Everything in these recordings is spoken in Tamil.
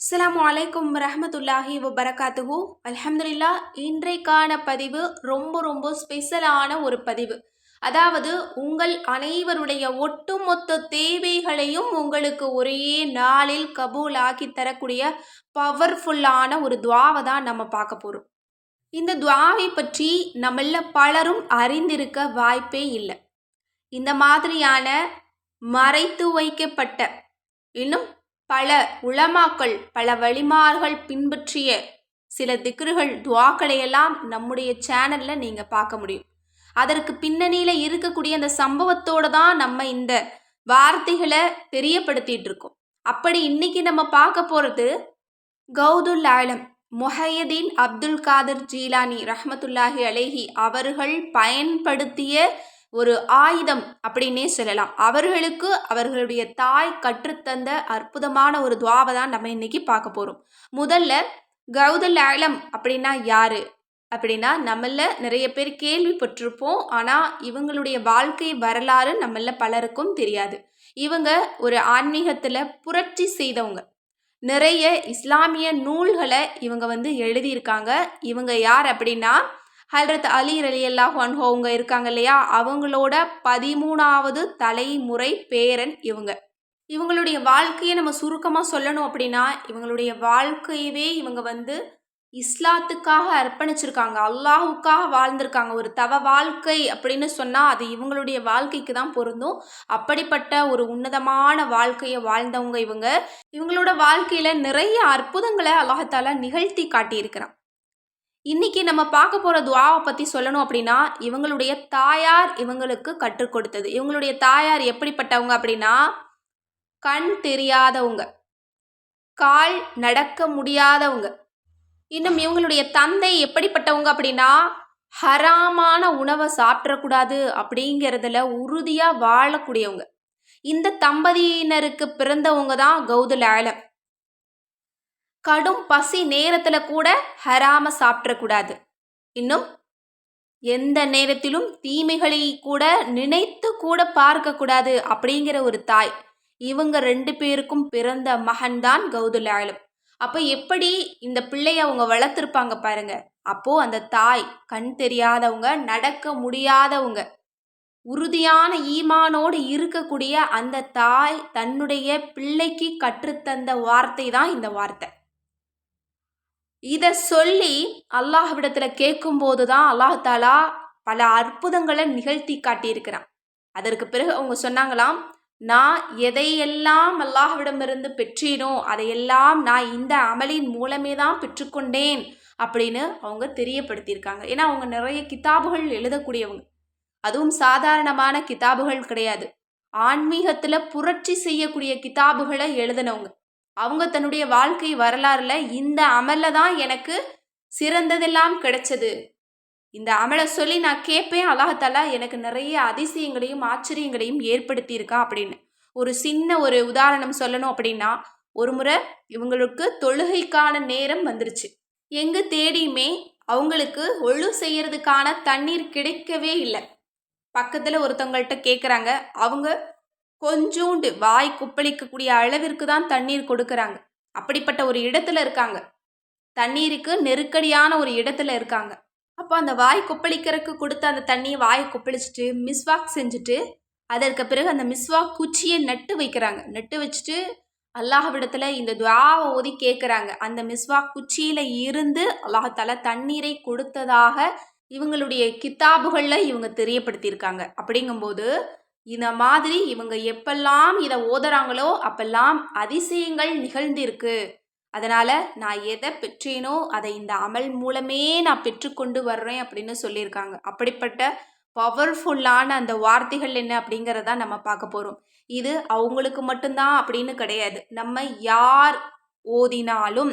அஸ்ஸலாமு அலைக்கும் ரஹமத்துல்லாஹி வபரகாத்துகு அலமதுல்லா இன்றைக்கான பதிவு ரொம்ப ரொம்ப ஸ்பெஷலான ஒரு பதிவு. அதாவது உங்கள் அனைவருடைய ஒட்டுமொத்த தேவைகளையும் உங்களுக்கு ஒரே நாளில் கபூல் ஆக்கி தரக்கூடிய பவர்ஃபுல்லான ஒரு துவாவை தான் நம்ம பார்க்க போகிறோம் இந்த துவாவை பற்றி நம்மள பலரும் அறிந்திருக்க வாய்ப்பே இல்லை. இந்த மாதிரியான மறைத்து வைக்கப்பட்ட இன்னும் பல உளமாக்கள் பல வழிமார்கள் பின்பற்றிய சில திக்ருகள் துவாக்களை எல்லாம் நம்முடைய சேனலில் நீங்கள் பார்க்க முடியும். அதற்கு பின்னணியில் இருக்கக்கூடிய அந்த சம்பவத்தோடு தான் நம்ம இந்த வார்த்தைகளை தெரியப்படுத்திட்டு இருக்கோம். அப்படி இன்னைக்கு நம்ம பார்க்க போகிறது கௌதுல் ஆலம் முஹையதீன் அப்துல் காதர் ஜீலானி ரஹமத்துல்லாஹி அலேஹி அவர்கள் பயன்படுத்திய ஒரு ஆயுதம் அப்படின்னே சொல்லலாம். அவர்களுக்கு அவர்களுடைய தாய் கற்றுத்தந்த அற்புதமான ஒரு துவாவை தான் நம்ம இன்னைக்கு பார்க்க போகிறோம் முதல்ல கௌதல் ஆலம் அப்படின்னா யாரு? அப்படின்னா நம்மள நிறைய பேர் கேள்விப்பட்டிருப்போம். ஆனால் இவங்களுடைய வாழ்க்கை வரலாறு நம்மள பலருக்கும் தெரியாது. இவங்க ஒரு ஆன்மீகத்தில் புரட்சி செய்தவங்க. நிறைய இஸ்லாமிய நூல்களை இவங்க வந்து எழுதியிருக்காங்க. இவங்க யார் அப்படின்னா ஹல்ரத் அலி அலி அல்லாஹ் அவங்க இருக்காங்க இல்லையா? அவங்களோட பதிமூணாவது தலைமுறை பேரன் இவங்க. இவங்களுடைய வாழ்க்கையை நம்ம சுருக்கமாக சொல்லணும் அப்படின்னா இவங்களுடைய வாழ்க்கையவே இவங்க வந்து இஸ்லாத்துக்காக அர்ப்பணிச்சிருக்காங்க. அல்லாஹுக்காக வாழ்ந்திருக்காங்க. ஒரு தவ வாழ்க்கை அப்படின்னு சொன்னால் அது இவங்களுடைய வாழ்க்கைக்கு தான் பொருந்தும். அப்படிப்பட்ட ஒரு உன்னதமான வாழ்க்கையை வாழ்ந்தவங்க இவங்க. இவங்களோட வாழ்க்கையில் நிறைய அற்புதங்களை அல்லாஹால நிகழ்த்தி காட்டியிருக்கிறான். இன்னைக்கு நம்ம பார்க்க போகிற துவாவை பற்றி சொல்லணும் அப்படின்னா இவங்களுடைய தாயார் இவங்களுக்கு கற்றுக் கொடுத்தது. இவங்களுடைய தாயார் எப்படிப்பட்டவங்க அப்படின்னா கண் தெரியாதவங்க. கால் நடக்க முடியாதவங்க. இன்னும் இவங்களுடைய தந்தை எப்படிப்பட்டவங்க அப்படின்னா ஹராமான உணவை சாப்பிடக்கூடாது அப்படிங்கிறதுல உறுதியாக வாழக்கூடியவங்க. இந்த தம்பதியினருக்கு பிறந்தவங்க தான் கௌதல் ஆலம் கடும் பசி நேரத்தில் கூட ஹராம சாப்பிடக்கூடாது. இன்னும் எந்த நேரத்திலும் தீமைகளை கூட நினைத்து கூட பார்க்கக்கூடாது அப்படிங்கிற ஒரு தாய். இவங்க ரெண்டு பேருக்கும் பிறந்த மகன்தான் கௌதல் ஆலம். அப்போ எப்படி இந்த பிள்ளைய அவங்க வளர்த்துருப்பாங்க பாருங்க. அப்போ அந்த தாய் கண் தெரியாதவங்க நடக்க முடியாதவங்க உறுதியான ஈமானோடு இருக்கக்கூடிய அந்த தாய் தன்னுடைய பிள்ளைக்கு கற்றுத்தந்த வார்த்தை தான் இந்த வார்த்தை. இதை சொல்லி அல்லாஹ்விடத்தில் கேட்கும்போது தான் அல்லாஹாலா பல அற்புதங்களை நிகழ்த்தி காட்டியிருக்கிறான். அதற்கு பிறகு அவங்க சொன்னாங்களாம் நான் எதையெல்லாம் அல்லாஹ்விடமிருந்து பெற்றேனோ அதையெல்லாம் நான் இந்த அமலின் மூலமே தான் பெற்றுக்கொண்டேன் அப்படின்னு அவங்க தெரியப்படுத்தியிருக்காங்க. ஏன்னா அவங்க நிறைய கிதாபுகள் எழுதக்கூடியவங்க. அதுவும் சாதாரணமான கிதாபுகள் கிடையாது. ஆன்மீகத்தில் புரட்சி செய்யக்கூடிய கிதாபுகளை எழுதினவங்க. அவங்க தன்னுடைய வாழ்க்கை வரலாறுல இந்த அமலில் தான் எனக்கு சிறந்ததெல்லாம் கிடைச்சது. இந்த அமலை சொல்லி நான் கேட்பேன் அல்லாஹாலா எனக்கு நிறைய அதிசயங்களையும் ஆச்சரியங்களையும் ஏற்படுத்தியிருக்கா அப்படின்னு. ஒரு சின்ன ஒரு உதாரணம் சொல்லணும் அப்படின்னா ஒரு முறை இவங்களுக்கு தொழுகைக்கான நேரம் வந்துருச்சு. எங்கே தேடியுமே அவங்களுக்கு ஒழு செய்யறதுக்கான தண்ணீர் கிடைக்கவே இல்லை. பக்கத்தில் ஒருத்தவங்கள்ட்ட கேட்குறாங்க அவங்க கொஞ்சோண்டு வாய் குப்பளிக்கக்கூடிய அளவிற்கு தான் தண்ணீர் கொடுக்குறாங்க. அப்படிப்பட்ட ஒரு இடத்துல இருக்காங்க. தண்ணீருக்கு நெருக்கடியான ஒரு இடத்துல இருக்காங்க. அப்போ அந்த வாய் கொப்பளிக்கிறதுக்கு கொடுத்த அந்த தண்ணியை வாயை கொப்பளிச்சுட்டு மிஸ்வாக் செஞ்சுட்டு அதற்கு பிறகு அந்த மிஸ்வாக் குச்சியை நட்டு வைக்கிறாங்க. நட்டு வச்சுட்டு அல்லாஹ்விடத்தில் இந்த துவாவை ஓதி கேட்குறாங்க. அந்த மிஸ்வாக் குச்சியில் இருந்து அல்லாஹால தண்ணீரை கொடுத்ததாக இவங்களுடைய கித்தாபுகளில் இவங்க தெரியப்படுத்தியிருக்காங்க. அப்படிங்கும்போது இந்த மாதிரி இவங்க எப்பெல்லாம் இதை ஓதுறாங்களோ அப்பெல்லாம் அதிசயங்கள் நிகழ்ந்திருக்கு. அதனால் நான் எதை பெற்றேனோ அதை இந்த அமல் மூலமே நான் பெற்றுக்கொண்டு வர்றேன் அப்படின்னு சொல்லியிருக்காங்க. அப்படிப்பட்ட பவர்ஃபுல்லான அந்த வார்த்தைகள் என்ன அப்படிங்கிறத நம்ம பார்க்க போகிறோம் இது அவங்களுக்கு மட்டும்தான் அப்படின்னு கிடையாது. நம்ம யார் ஓதினாலும்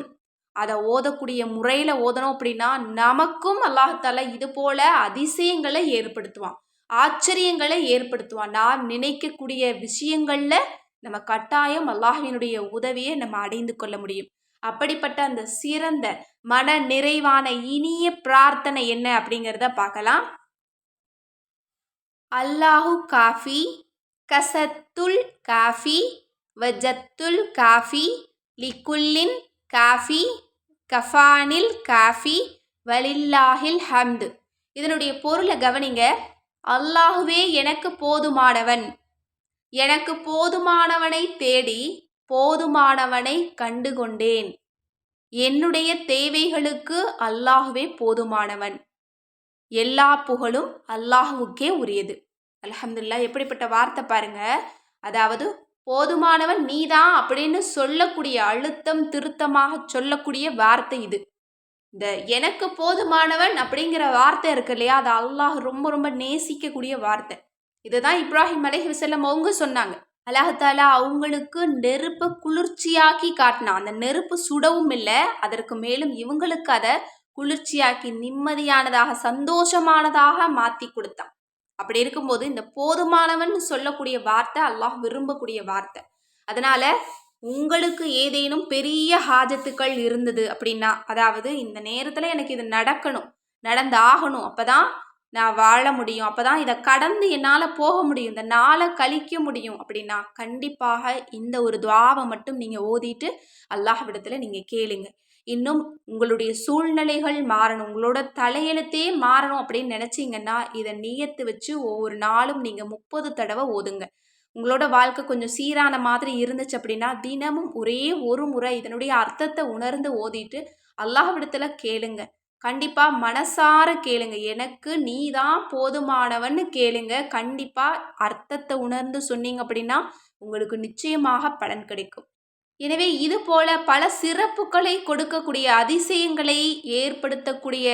அதை ஓதக்கூடிய முறையில் ஓதணும் அப்படின்னா நமக்கும் அல்லாஹால இது போல அதிசயங்களை ஏற்படுத்துவான். ஆச்சரியங்களை ஏற்படுத்துவான். நாம் நினைக்கக்கூடிய விஷயங்களில் நம்ம கட்டாயம் அல்லாஹினுடைய உதவியை நம்ம அடைந்து கொள்ள முடியும். அப்படிப்பட்ட அந்த சிறந்த மன நிறைவான இனிய பிரார்த்தனை என்ன அப்படிங்கிறத பார்க்கலாம். அல்லாஹு காஃபி கசத்துல் காஃபி வஜத்துல் காஃபி லிக்குல்லின் காஃபி கஃபானில் காஃபி வலில்லாஹில் ஹம்து. இதனுடைய பொருளை கவனிங்க. அல்லாஹுவே எனக்கு போதுமானவன். எனக்கு போதுமானவனை தேடி போதுமானவனை கண்டுகொண்டேன். என்னுடைய தேவைகளுக்கு அல்லாஹுவே போதுமானவன். எல்லா புகழும் அல்லாஹுவுக்கே உரியது. அலமதுல்லா எப்படிப்பட்ட வார்த்தை பாருங்க. அதாவது போதுமானவன் நீதான் அப்படின்னு சொல்லக்கூடிய அழுத்தம் திருத்தமாக சொல்லக்கூடிய வார்த்தை இது. இந்த எனக்கு போதுமானவன் அப்படிங்கிற வார்த்தை இருக்கு இல்லையா? அது அல்லாஹ் ரொம்ப ரொம்ப நேசிக்கக்கூடிய வார்த்தை. இதுதான் இப்ராஹிம் அலஹி வசல்லம் அவங்க சொன்னாங்க. அல்லாஹாலா அவங்களுக்கு நெருப்பை குளிர்ச்சியாக்கி காட்டினான். அந்த நெருப்பு சுடவும் இல்லை அதற்கு மேலும் இவங்களுக்கு அதை குளிர்ச்சியாக்கி நிம்மதியானதாக சந்தோஷமானதாக மாற்றி கொடுத்தான். அப்படி இருக்கும்போது இந்த போதுமானவன் சொல்லக்கூடிய வார்த்தை அல்லாஹ் விரும்பக்கூடிய வார்த்தை. அதனால உங்களுக்கு ஏதேனும் பெரிய ஹாஜத்துக்கள் இருந்தது அப்படின்னா அதாவது இந்த நேரத்தில் எனக்கு இது நடக்கணும் நடந்து ஆகணும் அப்பதான் நான் வாழ முடியும் அப்பதான் இதை கடந்து என்னால் போக முடியும் இந்த நாளை கழிக்க முடியும் அப்படின்னா கண்டிப்பாக இந்த ஒரு துவாவை மட்டும் நீங்கள் ஓதிட்டு அல்லாஹ்விடத்தில் நீங்கள் கேளுங்க. இன்னும் உங்களுடைய சூழ்நிலைகள் மாறணும் உங்களோட தலையெழுத்தே மாறணும் அப்படின்னு நினச்சிங்கன்னா இதை நீயத்து வச்சு ஒவ்வொரு நாளும் நீங்கள் முப்பது தடவை ஓதுங்க. உங்களோட வாழ்க்கை கொஞ்சம் சீரான மாதிரி இருந்துச்சு அப்படின்னா தினமும் ஒரே ஒரு முறை இதனுடைய அர்த்தத்தை உணர்ந்து ஓதிட்டு அல்லாஹ்விடத்தில் கேளுங்க. கண்டிப்பாக மனசார கேளுங்க. எனக்கு நீ தான் போதுமானவன்னு கேளுங்க. கண்டிப்பாக அர்த்தத்தை உணர்ந்து சொன்னீங்க அப்படின்னா உங்களுக்கு நிச்சயமாக பலன் கிடைக்கும். எனவே இது போல பல சிறப்புகளை கொடுக்கக்கூடிய அதிசயங்களை ஏற்படுத்தக்கூடிய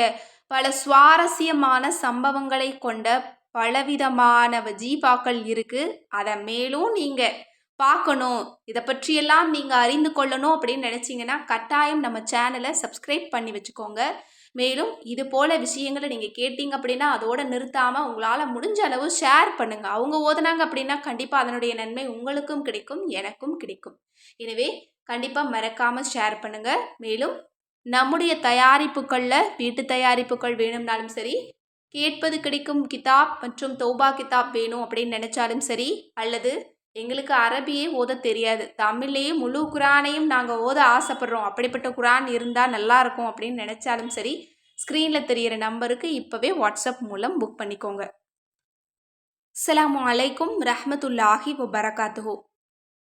பல சுவாரஸ்யமான சம்பவங்களை கொண்ட பலவிதமான ஜீவாக்கள் இருக்குது அதை மேலும் நீங்கள் பார்க்கணும். இதை பற்றியெல்லாம் நீங்கள் அறிந்து கொள்ளணும் அப்படின்னு நினச்சிங்கன்னா கட்டாயம் நம்ம சேனலை சப்ஸ்கிரைப் பண்ணி வச்சுக்கோங்க. மேலும் இது போல் விஷயங்களை நீங்கள் கேட்டீங்க அப்படின்னா அதோடு நிறுத்தாமல் உங்களால் முடிஞ்ச அளவு ஷேர் பண்ணுங்கள் அவங்க ஓதுனாங்க அப்படின்னா கண்டிப்பாக அதனுடைய நன்மை உங்களுக்கும் கிடைக்கும் எனக்கும் கிடைக்கும். எனவே கண்டிப்பாக மறக்காமல் ஷேர் பண்ணுங்கள் மேலும் நம்முடைய தயாரிப்புகளில் வீட்டு தயாரிப்புகள் வேணும்னாலும் சரி கேட்பது கிடைக்கும் கிதாப் மற்றும் தௌபா கிதாப் வேணும் அப்படின்னு நினச்சாலும் சரி அல்லது எங்களுக்கு அரபியே ஓத தெரியாது. தமிழ்லேயே முழு குரானையும் நாங்கள் ஓத ஆசைப்படுறோம். அப்படிப்பட்ட குரான் இருந்தால் நல்லாயிருக்கும் அப்படின்னு நினச்சாலும் சரி ஸ்க்ரீனில் தெரிகிற நம்பருக்கு இப்போவே வாட்ஸ்அப் மூலம் புக் பண்ணிக்கோங்க. அஸ்ஸலாமு அலைக்கும் ரஹ்மத்துல்லாஹி பரகாத்துஹோ